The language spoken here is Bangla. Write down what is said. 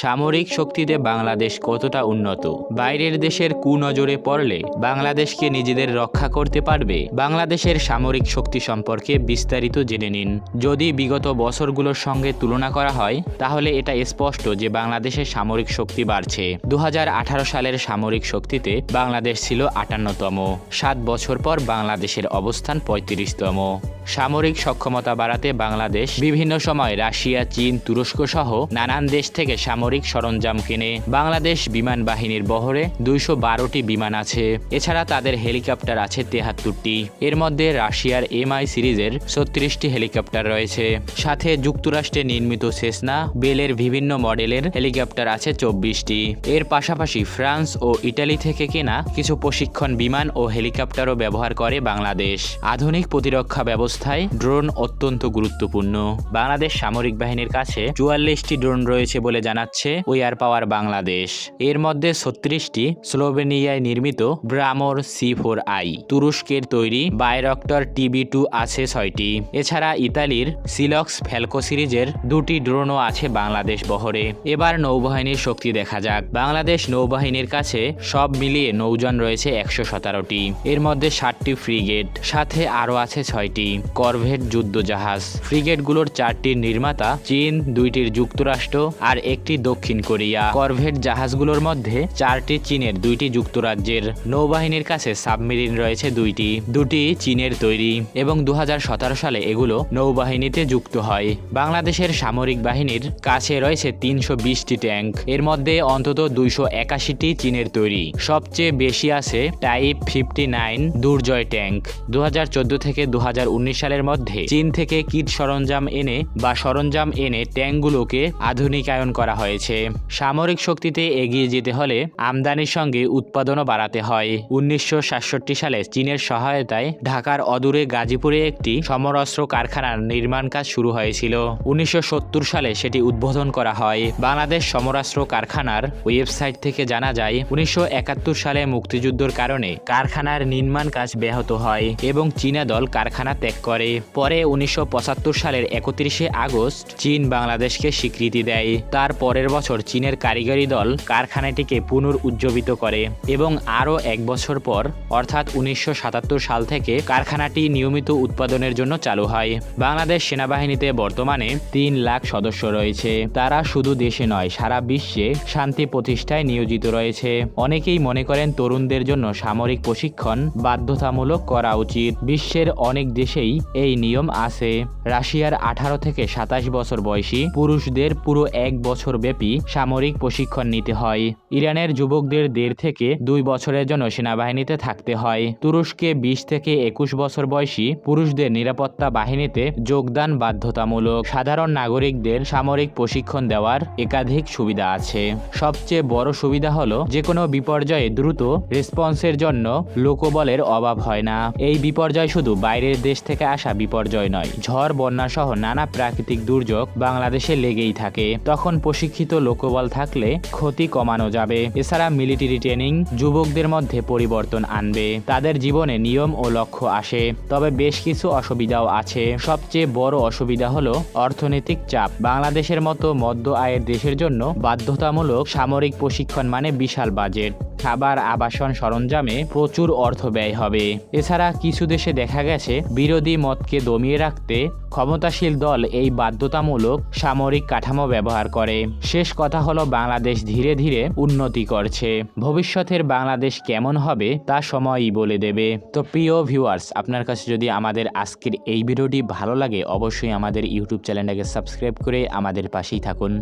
সামরিক শক্তিতে বাংলাদেশ কতটা উন্নত? বাইরের দেশের কুনজরে পড়লে বাংলাদেশকে নিজেদের রক্ষা করতে পারবে? বাংলাদেশের সামরিক শক্তি সম্পর্কে বিস্তারিত জেনে নিন। যদি বিগত বছরগুলোর সঙ্গে তুলনা করা হয়, তাহলে এটা স্পষ্ট যে বাংলাদেশের সামরিক শক্তি বাড়ছে। দু হাজার আঠারো সালের সামরিক শক্তিতে বাংলাদেশ ছিল আটান্নতম। সাত বছর পর বাংলাদেশের অবস্থান পঁয়ত্রিশতম। সামরিক সক্ষমতা বাড়াতে বাংলাদেশ বিভিন্ন সময় রাশিয়া, চীন, তুরস্ক সহ নানান দেশ থেকে সামরিক সরঞ্জাম কেনে বাংলাদেশ বিমান বাহিনীর বহরে দুইশো বারোটি বিমান আছে। এছাড়া তাদের হেলিকপ্টার আছে তেহাত্তরটি। এর মধ্যে রাশিয়ার এমআই সিরিজের ছত্রিশটি হেলিকপ্টার রয়েছে। সাথে যুক্তরাষ্ট্রে নির্মিত সেসনা, বেলের বিভিন্ন মডেলের হেলিকপ্টার আছে চব্বিশটি। এর পাশাপাশি ফ্রান্স ও ইটালি থেকে কেনা কিছু প্রশিক্ষণ বিমান ও হেলিকপ্টারও ব্যবহার করে বাংলাদেশ। আধুনিক প্রতিরক্ষা ব্যবস্থায় ড্রোন অত্যন্ত গুরুত্বপূর্ণ। বাংলাদেশ সামরিক বাহিনীর কাছে চুয়াল্লিশটি ড্রোন রয়েছে বলে জানাচ্ছে এয়ার পাওয়ার বাংলাদেশ। এর মধ্যে ছত্রিশটি স্লোভেনিয়ায় নির্মিত ব্রামোর সি ফোর আই। তুরস্কের তৈরি বায়োরক্টর টিবি টু আছে ছয়টি। এছাড়া ইতালির সিলক্স ফ্যালকো সিরিজের দুটি ড্রোনও আছে বাংলাদেশ বহরে। এবার নৌবাহিনীর শক্তি দেখা যাক। বাংলাদেশ নৌবাহিনীর কাছে সব মিলিয়ে নৌযান রয়েছে একশো সতেরোটি। এর মধ্যে ষাটটি ফ্রিগেট, সাথে আরও আছে ছয়টি। করভেট যুদ্ধ জাহাজ ফ্রিগেটগুলোর চারটির নির্মাতা চীন, দুইটির যুক্তরাষ্ট্র আর একটি দক্ষিণ কোরিয়া। করভেট জাহাজগুলোর মধ্যে চারটি চীনের, দুইটি যুক্তরাজ্যের। নৌবাহিনীর কাছে সাবমেরিন রয়েছে দুইটি। দুটি চীনের তৈরি এবং দুহাজার সতেরো সালে এগুলো নৌবাহিনীতে যুক্ত হয়। বাংলাদেশের সামরিক বাহিনীর কাছে রয়েছে তিনশো বিশটি ট্যাঙ্ক এর মধ্যে অন্তত দুইশো একাশিটি চীনের তৈরি। সবচেয়ে বেশি আছে type fifty nine Durjoy tank দু হাজার চোদ্দ থেকে দু সালের মধ্যে। চীন থেকে কিট সরঞ্জাম এনে বা সরঞ্জাম এনে ট্যাঙ্কগুলোকে আধুনিকায়ন করা হয়েছে। সামরিক শক্তিতে এগিয়ে যেতে হলে আমদানির সঙ্গে উৎপাদনও বাড়াতে হয়। উনিশশো সাতষট্টি সালে চীনের সহায়তায় ঢাকার অদূরে গাজীপুরে একটি সমরাস্ত্র কারখানার নির্মাণ কাজ শুরু হয়েছিল। উনিশশো সত্তর সালে সেটি উদ্বোধন করা হয়। বাংলাদেশ সমরাস্ত্র কারখানার ওয়েবসাইট থেকে জানা যায়, উনিশশো একাত্তর সালে মুক্তিযুদ্ধের কারণে কারখানার নির্মাণ কাজ ব্যাহত হয় এবং চীনা দল কারখানা ত্যাগ করে। পরে উনিশশো পঁচাত্তর সালের একত্রিশে আগস্ট চীন বাংলাদেশকে স্বীকৃতি দেয়। তার পরের বছর চীনের কারিগরি দল কারখানাটিকে পুনর উজ্জীবিত করে এবং আরও এক বছর পর, অর্থাৎ উনিশশো সাতাত্তর সাল থেকে কারখানাটি নিয়মিত উৎপাদনের জন্য চালু হয়। বাংলাদেশ সেনাবাহিনীতে বর্তমানে তিন লাখ সদস্য রয়েছে। তারা শুধু দেশে নয়, সারা বিশ্বে শান্তি প্রতিষ্ঠায় নিয়োজিত রয়েছে। অনেকেই মনে করেন তরুণদের জন্য সামরিক প্রশিক্ষণ বাধ্যতামূলক করা উচিত। বিশ্বের অনেক দেশেই এই নিয়ম আছে। রাশিয়ার আঠারো থেকে সাতাশ বছর বয়সী পুরুষদের পুরো এক বছর ব্যাপী সামরিক প্রশিক্ষণ নিতে হয়। ইরানের যুবকদের দেড় থেকে দুই বছরের জন্য সেনাবাহিনীতে থাকতে হয়। তুরস্কে বিশ থেকে একুশ বছর বয়সী পুরুষদের নিরাপত্তা বাহিনীতে যোগদান বাধ্যতামূলক। সাধারণ নাগরিকদের সামরিক প্রশিক্ষণ দেওয়ার একাধিক সুবিধা আছে। সবচেয়ে বড় সুবিধা হলো যে কোনো বিপর্যয়ে দ্রুত রেসপন্সের জন্য লোকবলের অভাব হয় না। এই বিপর্যয় শুধু বাইরের দেশ থেকে আসা বিপর্যয় নয়। ঝড়, বন্যা সহ নানা প্রাকৃতিক দুর্যোগ বাংলাদেশে লেগেই থাকে। তখন প্রশিক্ষিত লোকবল থাকলে ক্ষতি কমানো যাবে। এছাড়া মিলিটারি ট্রেনিং যুবকদের মধ্যে পরিবর্তন আনবে। তাদের জীবনে নিয়ম ও লক্ষ্য আসে। তবে বেশ কিছু অসুবিধাও আছে। সবচেয়ে বড় অসুবিধা হলো অর্থনৈতিক চাপ। বাংলাদেশের মতো মধ্য আয়ের দেশের জন্য বাধ্যতামূলক সামরিক প্রশিক্ষণ মানে বিশাল বাজেট। খাবার, আবাসন সরঞ্জামে প্রচুর অর্থ ব্যয় হবে। এছাড়া কিছু দেশে দেখা গেছে, বিরোধী মতকে দমিয়ে রাখতে ক্ষমতাশীল দল এই বাধ্যতামূলক সামরিক কাঠামো ব্যবহার করে। শেষ কথা হলো বাংলাদেশ ধীরে ধীরে উন্নতি করছে। ভবিষ্যতের বাংলাদেশ কেমন হবে তা সময়ই বলে দেবে। তো প্রিয় ভিউয়ার্স আপনার কাছে যদি আমাদের আজকের এই ভিডিওটি ভালো লাগে, অবশ্যই আমাদের ইউটিউব চ্যানেলটাকে সাবস্ক্রাইব করে আমাদের পাশেই থাকুন।